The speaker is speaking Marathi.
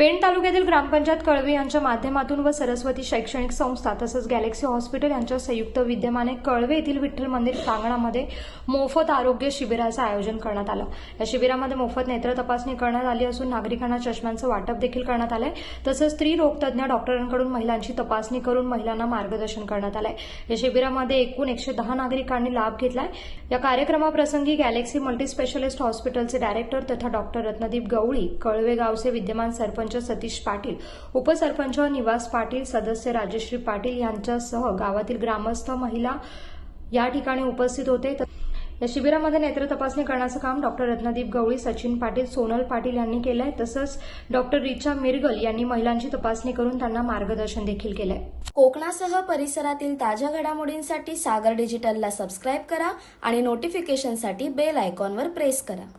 पेण तालुक्यातील ग्रामपंचायत कळवे यांच्या माध्यमातून व सरस्वती शैक्षणिक संस्था तसंच गॅलेक्सी हॉस्पिटल यांच्या संयुक्त विद्यमाने कळवे येथील विठ्ठल मंदिर प्रांगणामध्ये मोफत आरोग्य शिबिराचं आयोजन करण्यात आलं. या शिबिरामध्ये मोफत नेत्र तपासणी करण्यात आली असून नागरिकांना चष्म्यांचं वाटप देखील करण्यात आलंय. तसंच स्त्री रोगतज्ञ डॉक्टरांकडून महिलांची तपासणी करून महिलांना मार्गदर्शन करण्यात आलंय. या शिबिरामध्ये एकूण एकशे दहा नागरिकांनी लाभ घेतलाय. या कार्यक्रमाप्रसंगी गॅलेक्सी मल्टीस्पेशालिस्ट हॉस्पिटलचे डायरेक्टर तथा डॉक्टर रत्नदीप गवळी कळवे गावचे विद्यमान सरपंच सतीश पाटील उपसरपंच निवास पाटील सदस्य राजश्री पाटील यांच्यासह गावातील ग्रामस्थ महिला या ठिकाणी उपस्थित होते. या शिबिरामध्ये नेत्र तपासणी करण्याचं काम डॉक्टर रत्नदीप गवळी सचिन पाटील सोनल पाटील यांनी केलंय. तसंच डॉक्टर रिचा मिरगल यांनी महिलांची तपासणी करून त्यांना मार्गदर्शन देखील केलंय. कोकणासह परिसरातील ताज्या घडामोडींसाठी सागर डिजिटलला सबस्क्राईब करा आणि नोटिफिकेशनसाठी बेल आयकॉनवर प्रेस करा.